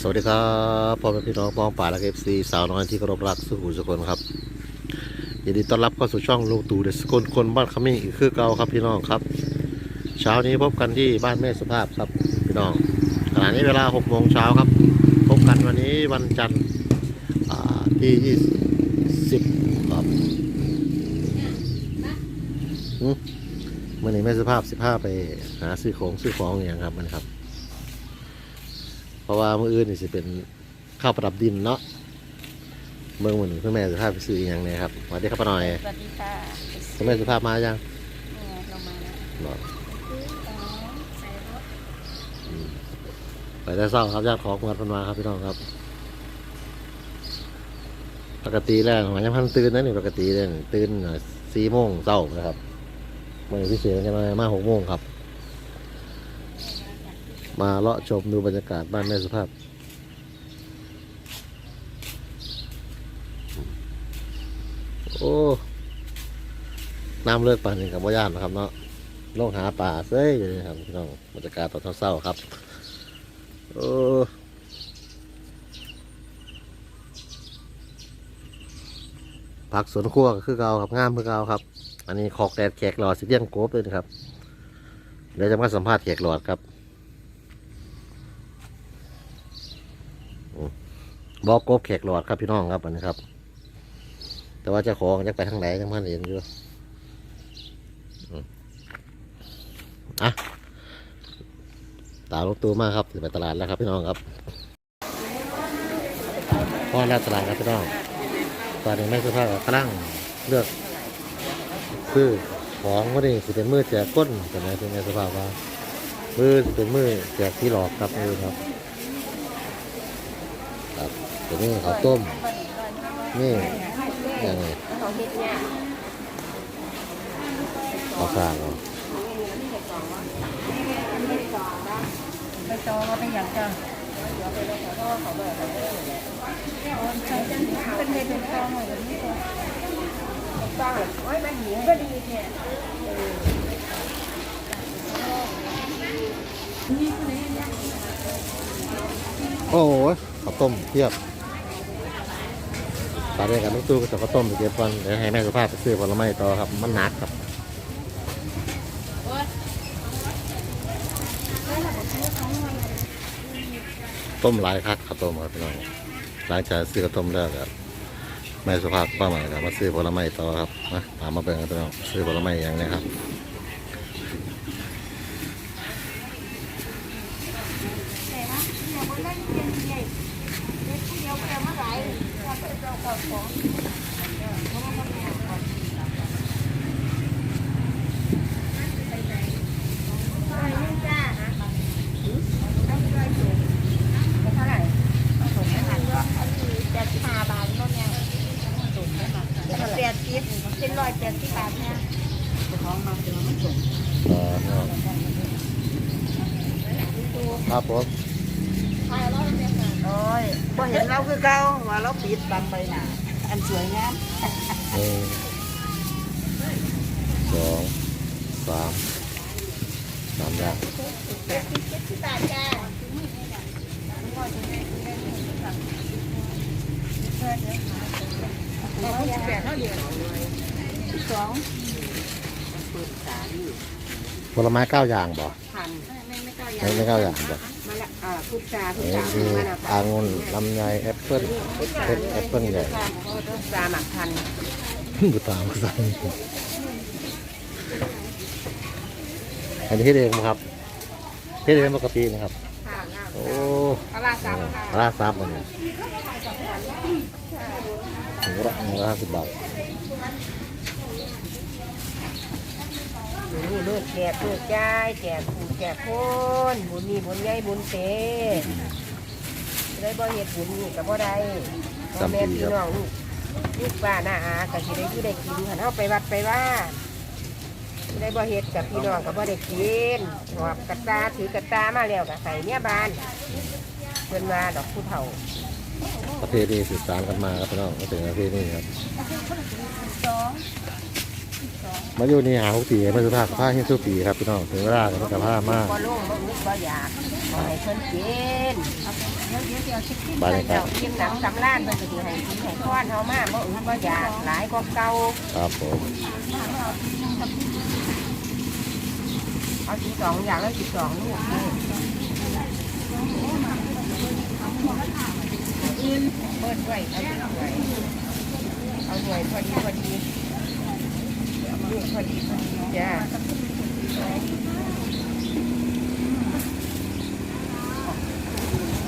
สวัสดีครับพ่อแม่พี่น้องป้องป่าและเอฟซีสาวน้อยที่เคารพรักสุขุมสุคนครับยินดีต้อนรับเข้าสู่ช่องลุงตู่เดสกลคนบ้านขมิ้นคือเก่าครับพี่น้องครับ เช้านี้พบกันที่บ้านแม่สุภาพครับพี่น้องขณะนี้เวลา6โมงเช้าครับ พบกันวันนี้วันจันทร์อ่าที่20ครับหึมื่อนี้แม่สุภาพ 15 ไปหาซื้อของซื้อของอย่างครับมันครับ ราะว่ามื่ออื่นนี่สิเป็นข้าวประดับดินเนาะเมืองเหมือนเพื่อแม่สุภาพไปซื้ออหย่างเนี่ยครับสวัสดีครับป้าหน่อยสวัสดีค่ะคุณแม่สุภาพมายังนี่ไงเรามาแล้วเนาะซื้อของใส่รถไปแต่เศร้าครับญาติของมาพันมาครับพี่น้องครับ ปกติแล้วหมายยังพันตื่นนั่นนี่ปกติเลยตื่นสี่โมงเศร้านะครับมื่อพิเศษกันมามาหกโมงครับ มาเลาะชมดูบรรยากาศบ้านแม่สุภาพ โอ้ น้ำเลิกป่านนี้กับว่าย่านนะครับเนาะลงหาป่าเซ้ยอยู่นี่ครับพี่น้องบรรยากาศตอนเศร้าๆครับ โอ้ผักสวนครัวก็คือเก่าครับงามคือเก่าครับ อันนี้ขอกแดดแขกหลอดสิเลี้ยงโกบเลยนะครับเดี๋ยวจะมาสัมภาษณ์แขกหลอดครับอืม บอกโกบแขกหลอดครับพี่น้องครับอันนี้ครับ แต่ว่าเจ้าของจะไปทางไหนยังพันเห็นอยู่อืมอะตามรถตู้มากครับถึงไปตลาดแล้วครับพี่น้องครับพ่อแล้วตลาดครับพี่น้องตอนนี้ไม่สื้อผ้ากำลังเลือกซื้อของวันนี้สิเป็นมือแจกก้นแต่ไหนเป็นไงสภาพว่ามือเป็นมือแจกที่หลอกครับมือครับ ครับตัวนี้ข้าวต้มนี่อย่างไงเขาเฮ็ดเนี่ยข้าวสารเหรอไปจอว่าเป็นอย่างจ้ะใช้จังเป็นเฮ็ดเป็นกองหน่อยแบบนี้ตัวกองโอ้ยมันหิวก็ดีแท้โอ้ยข้าวต้มเทียบ ตอนนี้กันลูกตู้ก็จะข้าวต้มไปเก็บก่อนเดี๋ยวให้แม่สุภาพไปซื้อผลไม้ต่อครับ มันหนักครับต้มหลายคักข้าวต้มครับพี่น้องหลังจากซื้อข้าวต้มแล้วครับแม่สุภาพป้าใหม่ครับมาซื้อผลไม้ต่อครับมาตามมาเป็นกันพี่น้องซื้อผลไม้อย่างนี้ครับเท่าไหร่ส่งไม่ทันก็แปดสิบห้าบาทก็เนี่ยส่งไม่ทันแปดสิบ เป็นร้อยแปดสิบบาทนี่ยของมาเจอมันส่งต่อครับครับผม โอ้ยบ่เห็นเราคือเก่าว่าเราปิดบังไปหนาอันสวยงามหนึ่งสองสามสามอย่างบาทจ้าแปดเท่าเดียวสองผลไม้เก้าอย่างบ่พันไม่ไม่ก็ไม่ไม่เก้าอย่างบ่ มาละอ่าพุทราพุทนี่ราคือมาละอางุ่นลำไยแอปเปิ้ลเพชรแอปเปิ้ลใหญ่ พุทราหมักพันบุตามสั่งอันนี้ที่เองครับที่เองปกตินะครับโอ้ปลาสามค่ะปลาซับมันเนี่ยถึงละหนึ่งร้อยห้าสิบบาท นี่เลือดแจกเลือดใจายแจกผู้แจกคนบุญนี่บุญใหญ่บุญเตได้บ่เฮ็ดบุญนี่ก็บ่ได้พ่อแม่พี่น้องลูกลูกป้าน้าอาก็สิได้อยู่ได้กินคันเฮาไปวัดไปว่าได้บ่เฮ็ดกับพี่น้องก็บ่ได้กินหอบกระตาถือกระตามาแล้วก็ใส่เนี่ยบานเพิ่นว่าดอกผู้เฒ่าประเพณีสืบสานกันมาครับพี่น้องก็ถึงประเพณีครับ มาอยู่นี่หาทุกปีมาสุภาพผ้าให้ทุกปีครับพี่น้องถึงเวลาก็จะผ้ามากบ่ลงบ่นึกบ่อยากขอให้เพิ่นกินเดี๋ยวเดี๋ยวแกบรรยากาศกินหนังสำล้านเพิ่นก็สิให้กินให้ทอดเฮามาบ่อื่นบ่อยากหลายกว่าเก่าครับผมเอาสิสองอย่างแล้วสิบสองลูกเบิดไว้เอาหน่วยเอาหน่วยพอดีพอดี ลูกพอดีพอดีจ้า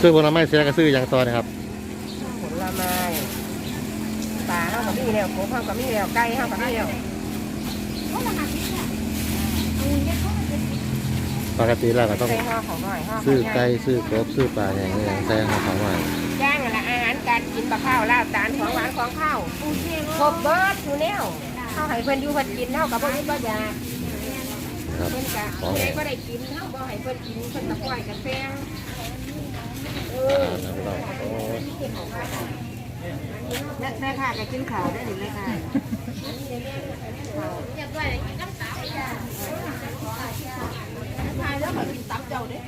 ซื้อผลไม้เสียก็ซื้ออย่างต่อนะครับผลไม้ปลาเฮาก็มีแล้วโคเฮาก็มีแล้วไก่เฮาก็มีแล้วปกติแล้วก็ต้องใส่ห่อของหน่อยห่อซื้อของใหญ่ไก่ซื้อกบซื้อปลาอย่างนี้อย่างแซงของใหม่ย่างนั่นละอาหารการกินบะข้าวลาบจานของหวานของข้าวครบเบิดอยู่แล้วเขาให้เพิ่นอยู่เพิ่น กินเฮากับบ่มีบ่อยากครับเพิ่นกะของผู้แหใดงบ่ได้กินเฮาบ่ให้เพิ่นกินเพิ่นตะปล่อยกันแซงเออ่าอนะพี่น้องโอ้ยแม่ค่ะก็กินข้าวได้หรือไม่ค่ะแล้วก็กินตับเจ้าเด้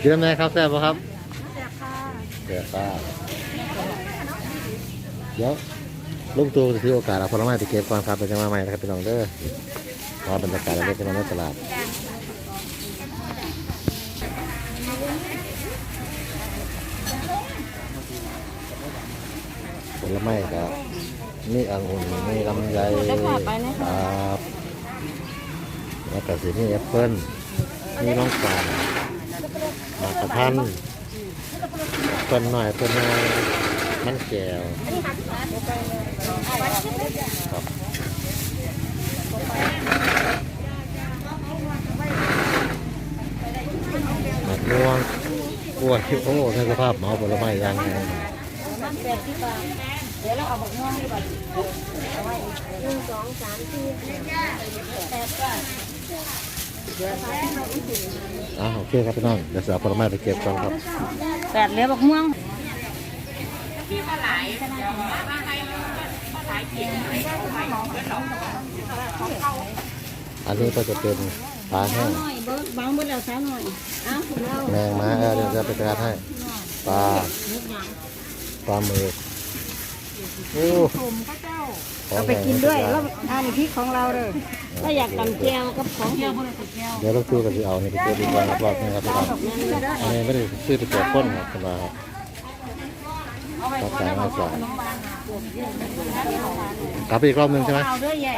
กินน้ำแน่ครับแซ่บป่ะครับแซ่บค่ะแซ่บค่ะเดี๋ยว ลุงตูจะถือโอกาสเอาผลไม้ไปเก็บก่อนครับไปจะมาใหม่นะครับพี่น้องเด้อรอบรรยากาศเล็กๆน้อยๆในตลาดผลไม้ครับมีองุ่นมีลำไยครับแล้วก็สีนี่แอปเปิ้ลมีน้องกวางหมากกระทันเปิ้ลหน่อยเปิ้ลน้อยมันแก้ว ม่วงกล้วยโอ้ท่านสภาพเหมาผลไม้ยังไงเดี๋ยวเราเอาบักม่วงดีกว่าหนึ่งสองสามสี่แปดก็อ่าโอเคครับพี่น้องเดี๋ยวจะเอาผลไม้ไปเก็บก่อนครับแปดเหลือบักม่วงอันนี้ก็จะเป็น ปลาแห้งหน่อยเบิ้งบางเบิ้งแล้วสาวหน่อยเอ้าเราแมงม้าเออเดี๋ยวจะไปจัดการให้ปลาปลาหมึกโอ้ของเอาไปกินด้วยแล้วอันนี้พริกของเราเลยถ้าอยากตำแจวกับของแจวเดี๋ยวเราตู้กันที่เอานี่ไปเก็บดีกว่าครับรอบนี้ครับพี่น้องอันนี้ไม่ได้ซื้อไปเก็บก้นครับคุณว่าครับครับจ่ายมาสองกลับไปอีกรอบหนึ่งใช่ไหมเอาด้วยใหญ่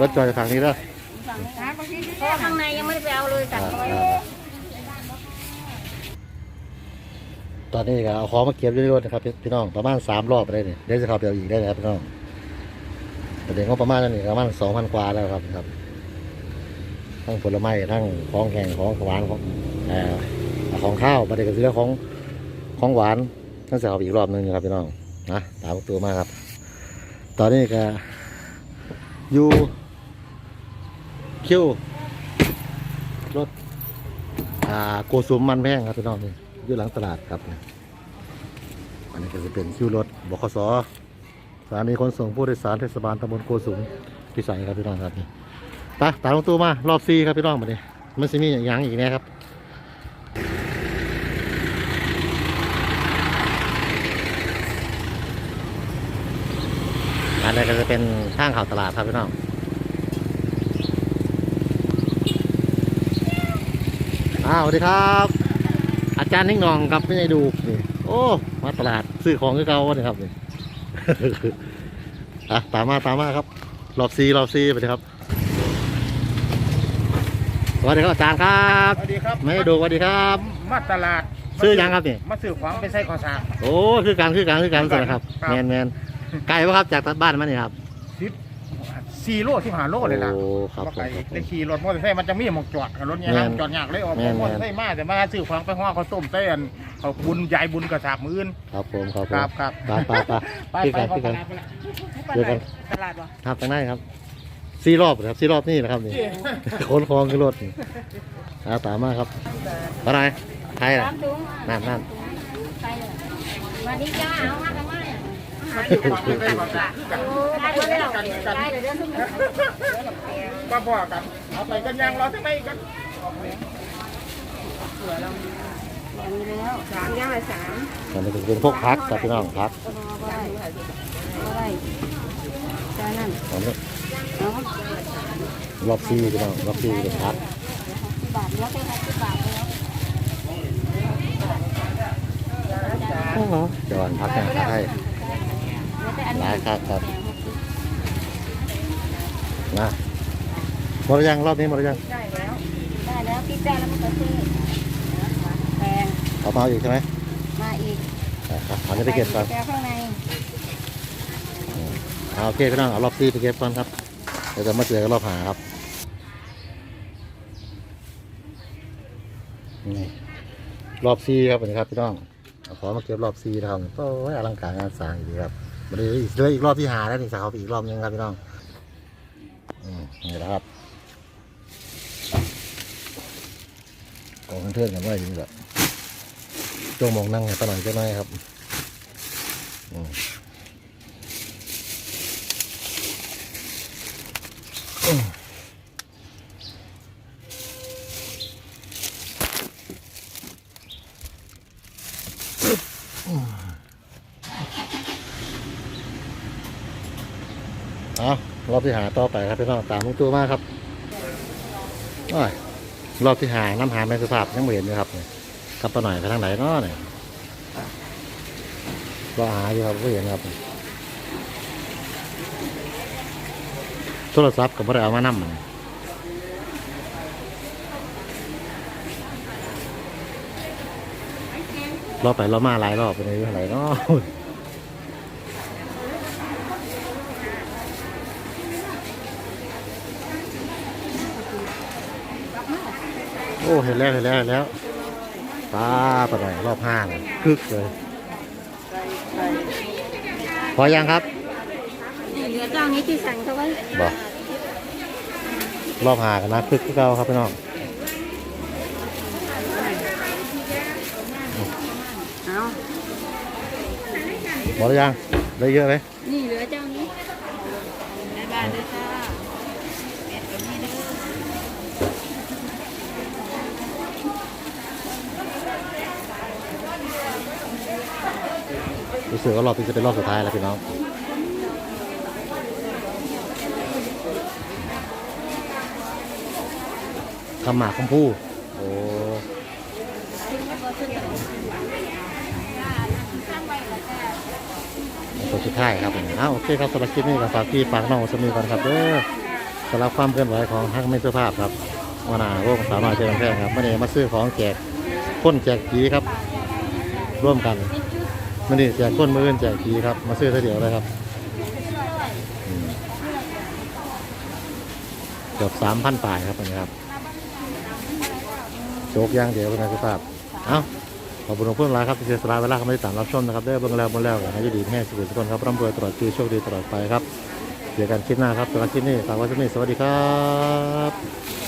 รถจอดอยู่ทางนี้แล้ว เพราะข้างในยังไม่ได้ไปเอาเลยสั่งไว้ตอนนี้ก็เอาของมาเก็บเรื่อยๆนะครับพี่น้องประมาณสามรอบได้เนี่ยเดี๋ยวจะข้าไปเอาอีกได้เลยครับพี่น้องประเด็นก็ประมาณนั้นนี่ประมาณสองพันกว่าแล้วครับครับ ทั้งผลไม้ทั้งของแข็งของหวานของอของข้าวประเด็นก็คือเรื่องของของหวานทั้งจะเอาไปอีกรอบหนึงนะครับพี่น้องนะตามตัวมากครับ ตอนนี้ก็อยู่ คิวรถอ่าโกสุมมันแพงครับพี่น้องนี่อยู่หลังตลาดครับนอันนี้ก็จะเป็นคิวรถบขสสถานีขนส่งผู้โดยสารเทศบาลตำบลโกสุมพิสัยครับพี่น้องครับนี่ไปตาลงตู้มารอบซีครับพี่น้องมาดิมันจะมีอย่างอีกแนะครับอันนี้ก็จะเป็นข้างข่าวตลาดครับพี่น้อง อ้าวสวัสดีครับ อาจารย์นิ่งหนองครับไม่ได้ดูนี่โอ้มาตลาดซื้อของคือเก่าวะนี่ครับนี่อะตามมาตามมาครับรอบซีรอบซีไปเลยครับสวัสดีครับอาจารย์ครับสวัสดีครับไม่ได้ดูสวัสดีครับ มาตลาดซื้อยังครับนี่มาซื้อของไปใส่ข้าวสารโอ้คือการคือการคือการคือสกันวัสดีครับครับแมนแมนไกลปะครับจากบ้านมานี่ครับ สิบสี่โลที่หาโลเลยล่ะโอ้ครับบ่ไกลผมครับผม ได้ขี่รถมอเตอร์ไซค์มันจะมีหมองจอดรถเนี่ยแม่นะนจอดยากเลยออกแม่น มอเตอร์ไซค์มาแต่มาซื้อของไปห่อข้าวต้มเต้นเขาบุญยายบุญกระสาบมืออื่น ครับผมครับผครัมบครับ ไปไปไปไปคือไปกันเข้าคือตกันลาดไปละเจอกัน ตลาดวะครับทางไหนครับซีรอบครับซีรอบนี่นะครับนี่คนคลองคือรถนี่อาตามมาครับอะไรไทยสานะมถุงนั่นนั่นใส่เลยสวัสดีจ้าเอามาทำ ไมอะมาซื้อของไปใส่ข้าวสารโอ้ได้หมดแล้วได้เดี๋ยวเดี๋ยวทุกคนมาบอกกันเอาไปกันยังรอทำไมกันอย่างนี้เลยสามย่างละสามอันนี้ก็เป็นพวกพักครับพี่น้องพักก็ได้ก็ได้จานนั้นอันนี้เนาะรอบซีพี่น้องรอบซีเป็นพักบาทแล้วได้สิบบาทแล้วจอนพักกันครับให้ แล้วแต่อันหนี้ลายครับครับมาหมดหรือยังรอบนี้หมดหรือยังได้แล้ว ได้แล้วพี่แป้งแล้วมันก็ซื้อแพงเอามาอีกใช่ไหมมาอีกอะครับอันนี้ไปเก็บก่อนแก้วข้างในเอาโอเคพี่น้องเอารอบซีไปเก็บก่อนครับเดี๋ยวจะมาเจอกันรอบหาครับนี่รอบซีครับนี่ครับพี่น้องเอาของมาเก็บรอบซีนะครับโอ้ยอลังการงานสร้างอีกครับ มาเลยอีกเลยอีกรอบที่หาแล้วนี่สาวอีกรอบนึงครับพี่น้องอืมนี่แหละครับกองเทือนกันไว้อยังนี้แหละจ้องมองนั่งให้ป้าหน่อยก็ได้ครับอืม เอา รอบที่หาต่อไปครับพี่น้องตามลุงตัวมากครับอรอบที่หาน้ำหาแม่สุภาพยังไม่เห็นเลยครับกับไปหน่อยไปทางไหนเนาะเนี่ยรอหาอยู่ครับไม่เห็นครับโทรศัพท์กับไม่ได้เอามานั่มันรอบไปรอบมาหลายรอบไปเลยอะไรเนาะ โอ้เห็นแล้วเห็นแล้วเห็นแล้วตาปะหน่อยรอบห้าเลยกึกเลยพอยังครับนี่เหลือเจ้านี้ที่สั่งเขาไว้บอกรอบหากันนะคึกคือเก่าครับพี่น้องเอาหมดหรือยังได้เยอะไหม นี่เหลือเจ้านี้ในบ้านด้วยจ้าเอ็ดกับนี่เด้อ รู้สึกว่ารอบนี้จะเป็นรอบสุดท้ายแล้วพี่น้องคำหมากคำพูโอ้ตัวสุดท้ายครับผมอ้าโอเคครับสำหรับคลิปนี้ก็ฝากพี่ฝากน้องสมีก่อนครับเด้อสำหรับความเคลื่อนไหวของฮักไม่เสื้อผ้าพครับวนาโวงสาวน้อยเชียงแพร่ครับไม่ได้มาซื้อของแจกพ่นแจกผีครับ ร่วมกัน ม่ได้แจกก้นมือแจกผีครับ มาซื้อเท่าเดียวเลยครับเกือบสามพันปลายครับอันนี้ครับโจกย่างเดียวเป็นไงสุภาพเอ้าขอบคุณเพื่อนร้ายครับที่เสียสละเวลาเข้ามาติดตามรับชมนะครับได้เบิ่งแล้วเบิ่งแล้วกันให้ดีแม่สุขทุกคนครับร่ำรวยตลอดปีโชคดีตลอดไปครับเจอกันคลิปหน้าครับสำหรับคลิปนี้ฝากไว้ที่นี่สวัสดีครับ